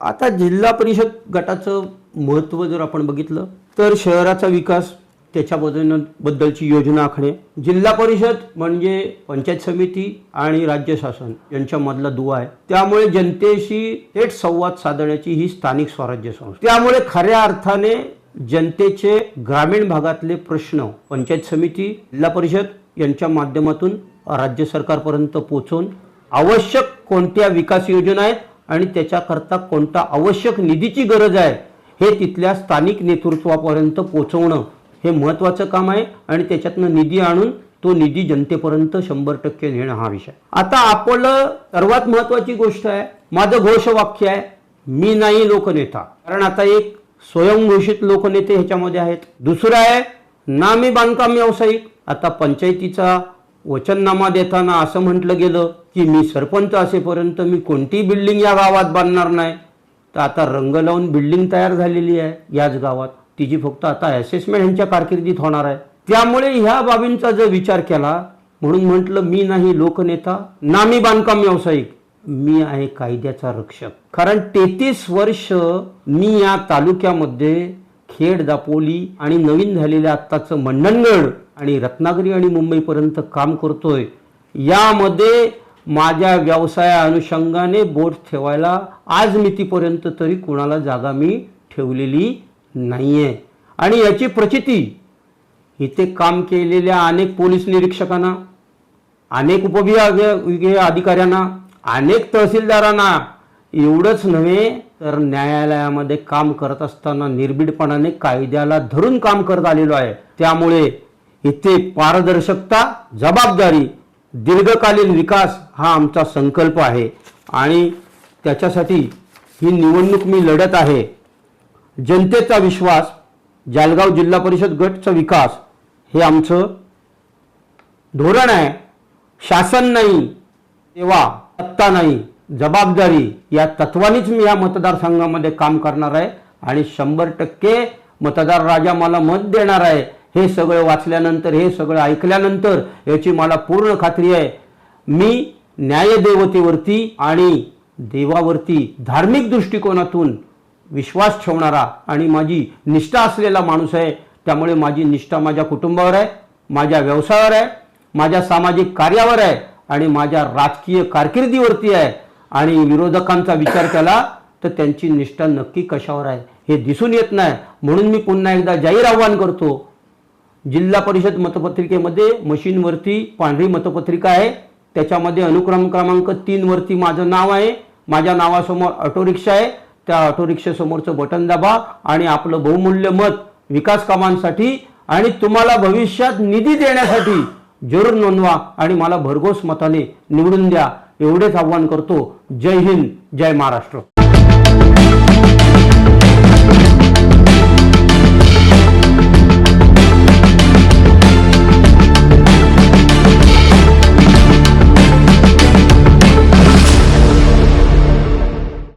आता जिल्हा परिषद गटाचं महत्त्व जर आपण बघितलं तर शहराचा विकास त्याच्याबद्दल बद्दलची योजना आखणे जिल्हा परिषद म्हणजे पंचायत समिती आणि राज्य शासन यांच्यामधला दुवा आहे. त्यामुळे जनतेशी थेट संवाद साधण्याची ही स्थानिक स्वराज्य संस्था. त्यामुळे खऱ्या अर्थाने जनतेचे ग्रामीण भागातले प्रश्न पंचायत समिती जिल्हा परिषद यांच्या माध्यमातून राज्य सरकारपर्यंत पोहोचवून आवश्यक कोणत्या विकास योजना आहेत आणि त्याच्याकरता कोणता आवश्यक निधीची गरज आहे हे तिथल्या स्थानिक नेतृत्वापर्यंत पोचवणं हे महत्त्वाचं काम आहे आणि त्याच्यातनं निधी आणून तो निधी जनतेपर्यंत शंभर टक्के नेणं हा विषय आता आपलं सर्वात महत्त्वाची गोष्ट आहे माझं घोषवाक्य आहे मी नाही लोकनेता. कारण आता एक स्वयंघोषित लोकनेते ह्याच्यामध्ये आहेत. दुसरं आहे ना मी बांधकाम व्यावसायिक आता पंचायतीचा वचननामा देताना असं म्हटलं गेलं की मी सरपंच असेपर्यंत मी कोणतीही बिल्डिंग या गावात बांधणार नाही. तर आता रंग लावून बिल्डिंग तयार झालेली आहे याच गावात. तिची फक्त आता असेसमेंट ह्यांच्या कारकिर्दीत होणार आहे. त्यामुळे ह्या बाबींचा जर विचार केला म्हणून म्हटलं मी नाही लोकनेता ना मी बांधकाम व्यावसायिक मी आहे कायद्याचा रक्षक. कारण तेहतीस वर्ष मी या तालुक्यामध्ये खेड दापोली आणि नवीन झालेल्या आत्ताचं मंडणगड आणि रत्नागिरी आणि मुंबईपर्यंत काम करतोय यामध्ये माझ्या व्यवसाया अनुषंगाने बोट ठेवायला आज मितीपर्यंत तरी कुणाला जागा मी ठेवलेली नाही आहे आणि याची प्रचिती इथे काम केलेल्या अनेक पोलीस निरीक्षकांना अनेक उपविभागीय अधिकाऱ्यांना अनेक तहसीलदारांना एवढंच नव्हे तर न्यायालयामध्ये काम करत असताना निर्भीडपणाने कायद्याला धरून काम करत आलेलो आहे. त्यामुळे इथे पारदर्शकता जबाबदारी दीर्घकालीन विकास हा आमचा संकल्प आहे. आणि त्याच्यासाठी ही निवडणूक मी लढत आहे. जनतेचा विश्वास जालगाव जिल्हा परिषद गटचा विकास हे आमचं धोरण आहे. शासन नाही सेवा सत्ता नाही जबाबदारी या तत्वानीच मी या मतदारसंघामध्ये काम करणार आहे. आणि शंभर टक्के मतदार राजा मला मत देणार आहे. हे सगळं वाचल्यानंतर हे सगळं ऐकल्यानंतर याची मला पूर्ण खात्री आहे. मी न्यायदेवतेवरती आणि देवावरती धार्मिक दृष्टिकोनातून विश्वास ठेवणारा आणि माझी निष्ठा असलेला माणूस आहे त्यामुळे माझी निष्ठा माझ्या कुटुंबावर आहे माझ्या व्यवसायावर आहे माझ्या सामाजिक कार्यावर आहे आणि माझ्या राजकीय कारकिर्दीवरती आहे. आणि विरोधकांचा विचार केला तर त्यांची निष्ठा नक्की कशावर आहे हे दिसून येत नाही. म्हणून मी पुन्हा एकदा जाहीर आव्हान करतो जिल्हा परिषद मतपत्रिकेमध्ये मशीनवरती पांढरी मतपत्रिका आहे. त्याच्यामध्ये अनुक्रम क्रमांक तीनवरती माझं नाव आहे. माझ्या नावासमोर ऑटो रिक्षा आहे. त्या ऑटो रिक्षेसमोरचं बटन दाबा आणि आपलं बहुमूल्य मत विकास कामांसाठी आणि तुम्हाला भविष्यात निधी देण्यासाठी जरूर नोंदवा आणि मला भरघोस मताने निवडून द्या. एवढेच आव्हान करतो. जय हिंद जय महाराष्ट्र.